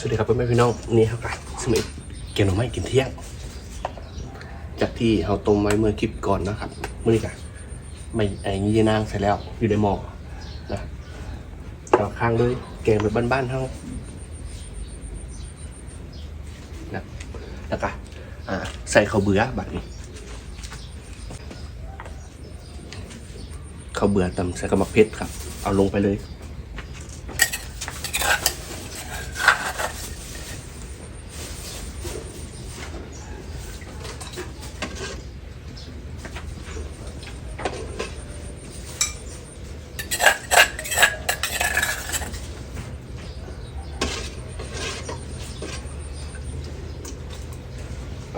สวัสดีครับพ่อแม่พี่น้องนี่ครับกันสมัยเกี่ยวหน่อไม้กินเที่ยง จากที่เราต้มไว้เมื่อคลิปก่อนนะครับเมื่อนี้กันไม่ไอ้ยี่นางใส่แล้วอยู่ในหม้อนะเอาข้างเลยแกงแบบบ้านๆเท่านะแล้วก็ใส่ข้าวเบื่อแบบนี้ข้าวเบื่อตำใส่กระมักเพชรครับ เอาลงไปเลย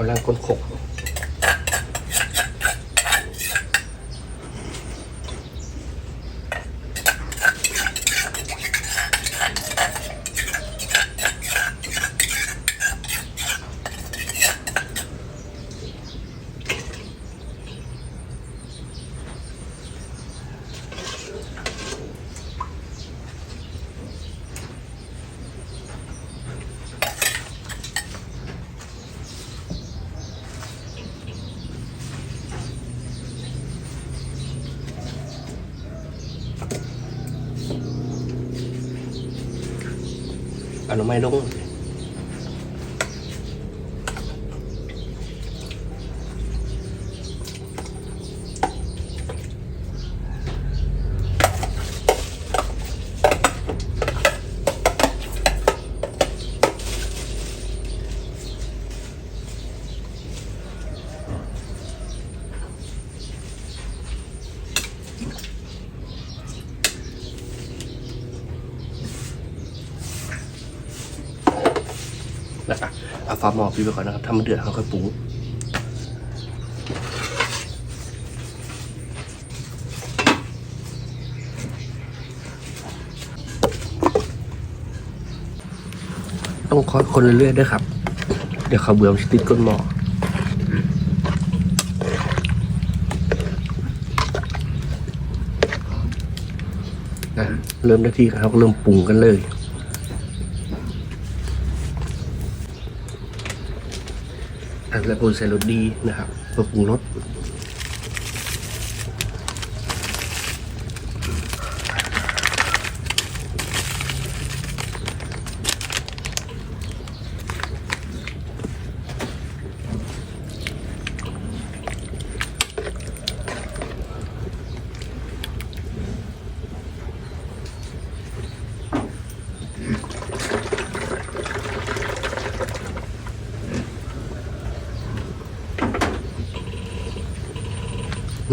เอาล่างคนขก เอา แล้วก็เอาฟ้าหมอพี่ไปก่อนนะครับถ้ามันเดือดเราค่อยปรุงต้องคอยคนเรื่อยๆด้วยครับ เดี๋ยวเขาเบื่อมันติดก้นหมอนะเริ่มได้ที่ครับเริ่มปรุงกันเลย อันและปูนใส่รสดีนะครับเพื่อปรุงรส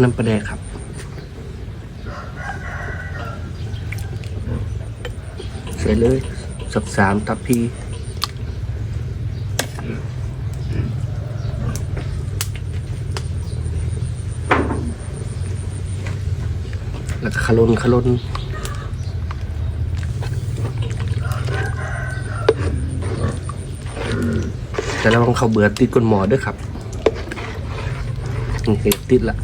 น้ำปลาแดกครับใส่เลยสักสามทัพพีแล้วก็ขลนขลนแต่ระวังเขาเบื่อติดก้นหมอด้วยครับโอเคติดละ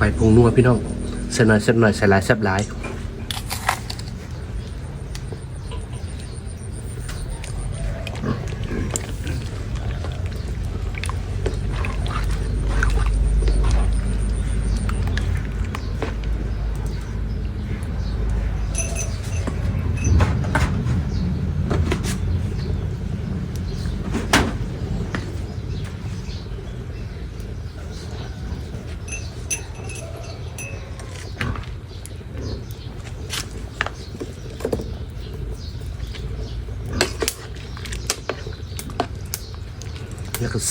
ไปปรุงนัวพี่น้องเส่หน่อยเส่หน่อยใส่หลายแซ่บหลาย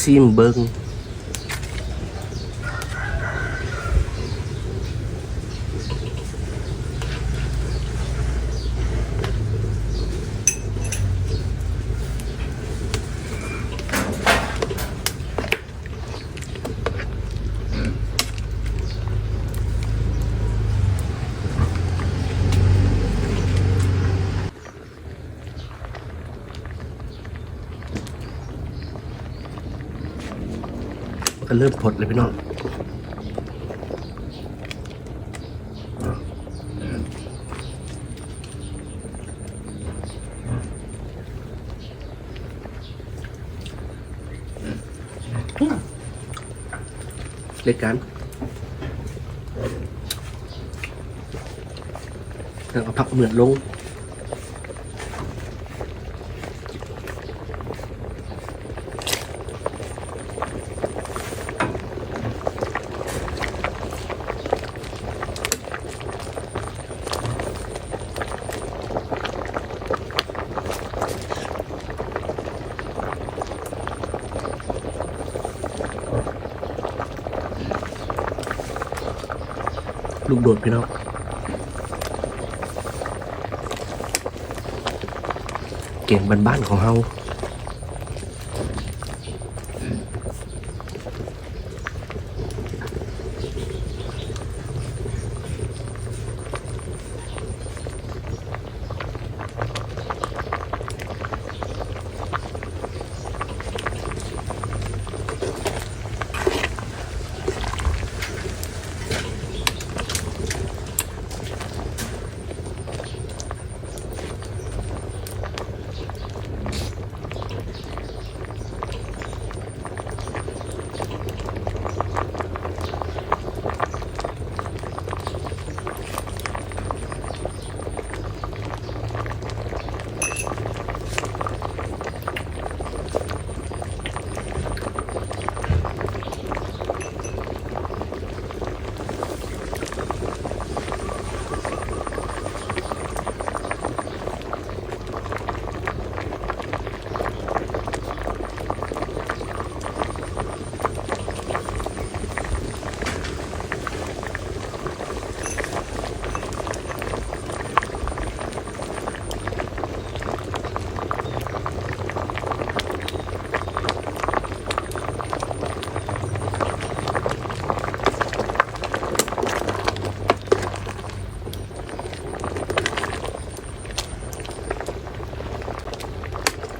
ซิมเบิง เริ่มผดเลยพี่น้องเล็กกันแล้วก็พักเหมือนลง กโดดพี่น้องเก่งบ้านๆของเฮา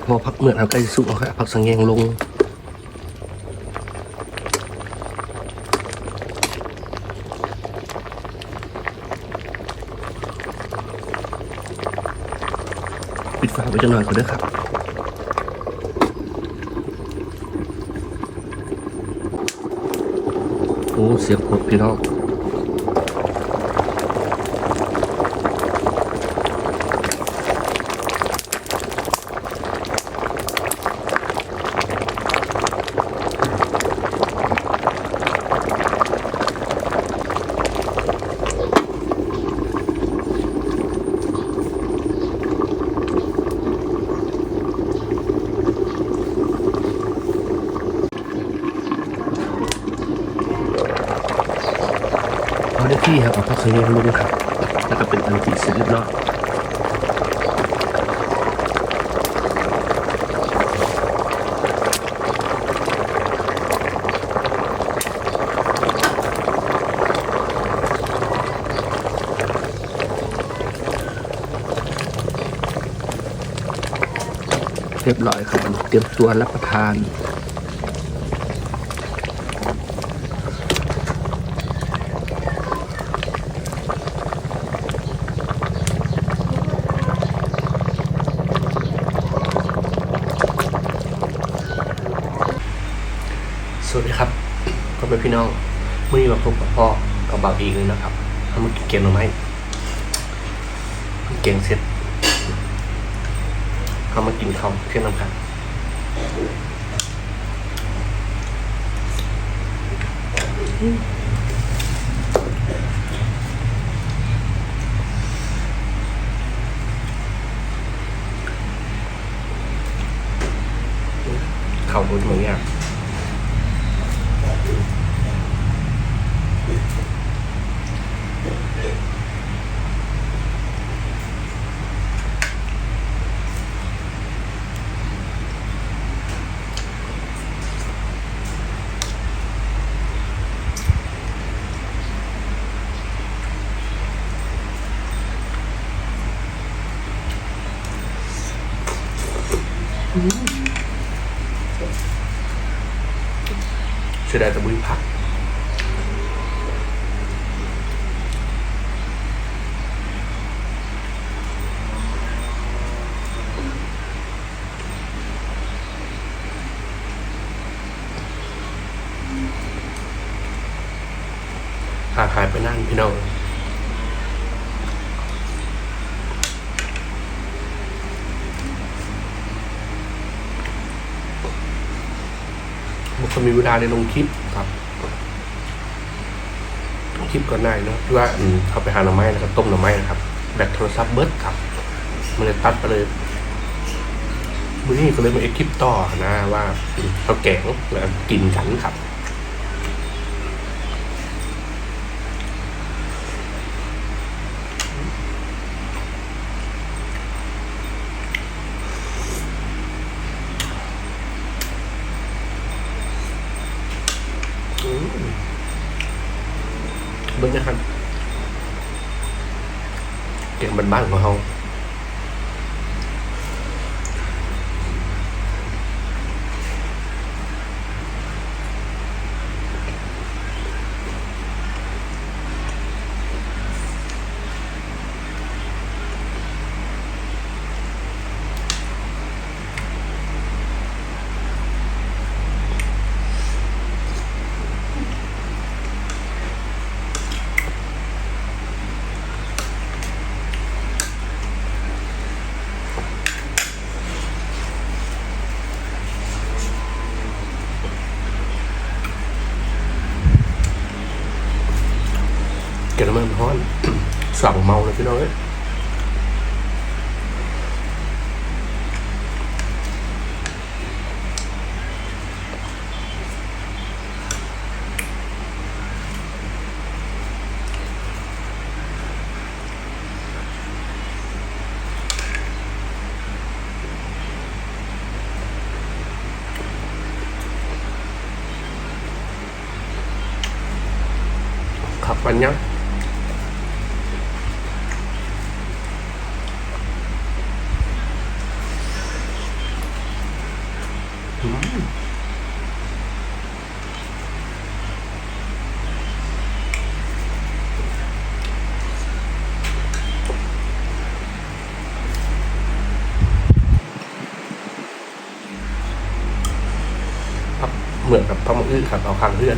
พอพักเหมือนเอาใกล้สุกเอาค่พักสังเงงลงปิดฝาไว้จังหน่อยก่อนด้ครับโอ้เสียงกดพี่น้อง เอาได้ ที่ครับเอาพักสังเงงลงครับแล้วก็เป็นอันที่เสร็จเรียบร้อยเรียบร้อยครับ เตรียมตัวรับประทาน สวัสดีครับก็เป็นพี่น้องเมื่อนี้มาพบกับ พ่อกับาอีกเลยนะครับทำมากินเกมหรือไม่เก่งเสร็จทำมากินข้าวเที่ยงน้ำกันข้าวบนเหมือนกันเสี ขาหายไปนั่นพี่น้องมันก็มีเวลาในลงคลิปครับคลิปก่อนหน้าเนาะที่ว่าอืมเขาไปหาหน่อไม้แล้วก็ต้มหน่อไม้นะครับแบตโทรศัพท์เบิร์ดครับมันเลยตัดไปเลยมือนี้ก็เลยมาเอ็กคลิปต่อนะว่าเขาแกงแล้วกินกันครับ อืมเบิ้งนะครับเก่ง บ้านของเขาเก่งมากฮ้อนสั่งเมา เลยพี่น้องเอ้ยขั คือครับเอาคางเลื่อน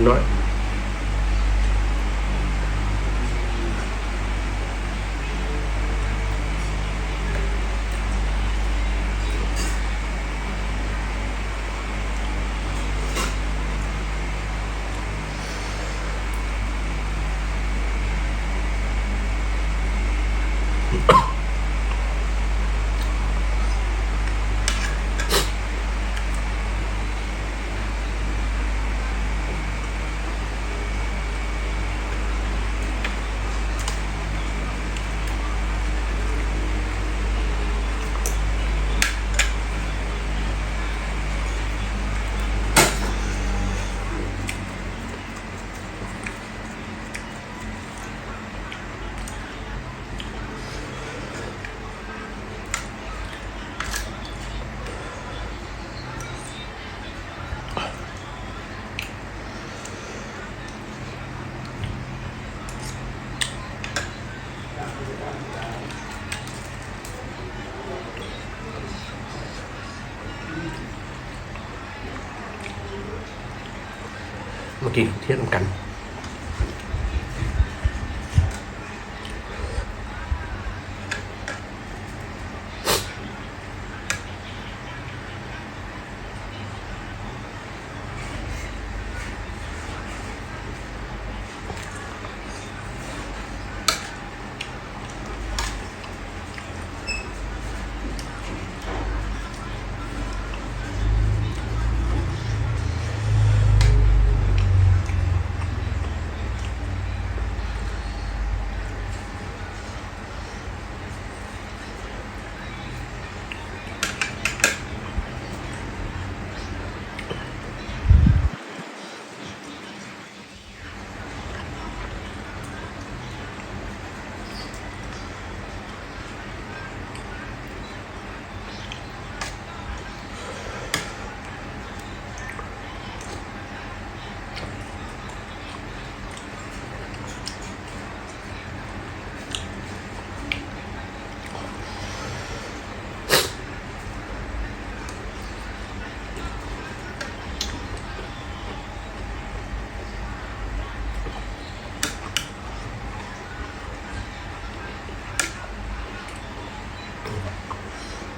not có thể thiết làm cảnh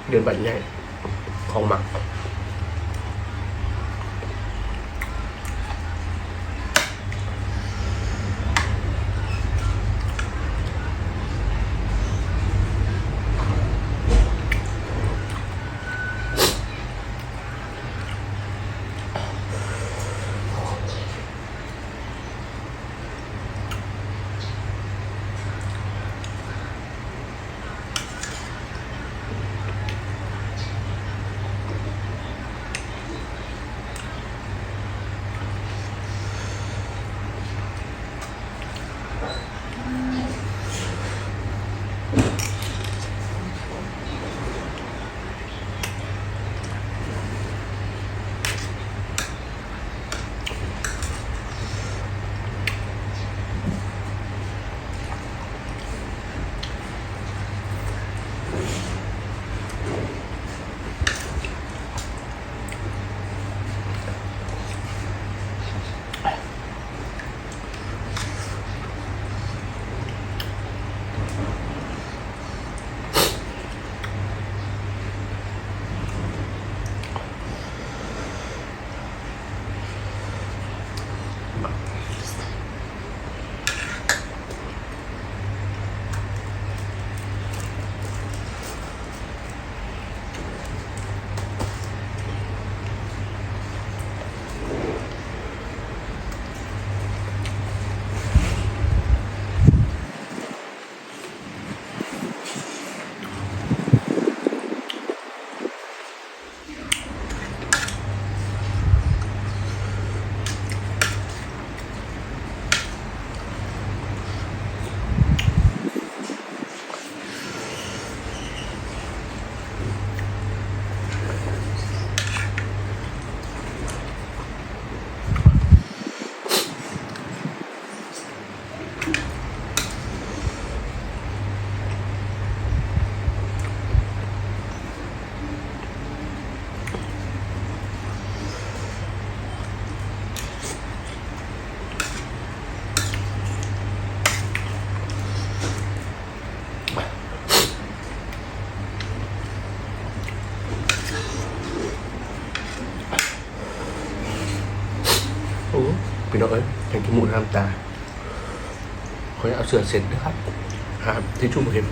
เดือนบัตรใหญ่ของหมัก đợi thành cái mụn ham ta khối áo sửa xịt nữa hát hát thế chung một hiểm.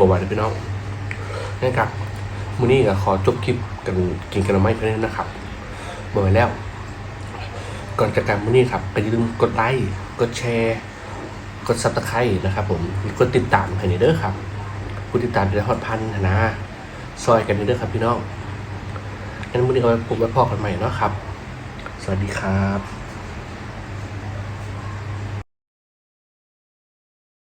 บอกว่าพี่น้องนะครับมื้อนี้ก็ขอจบคลิปกันกินกันไม้เพื่อนนะครับบอกไว้แล้ว ก่อนจะการมื้อนี้ครับก็อย่าลืมกดไลค์กดแชร์ กดซับสไครต์นะครับ ผมกดติดตามให้เด้อครับกดติดตามได้ฮอดพันนะซอยกันเด้อครับพี่น้องงั้นมื้อนี้ก็าไว้พบไว้พอกันใหม่นะครับ สวัสดีครับ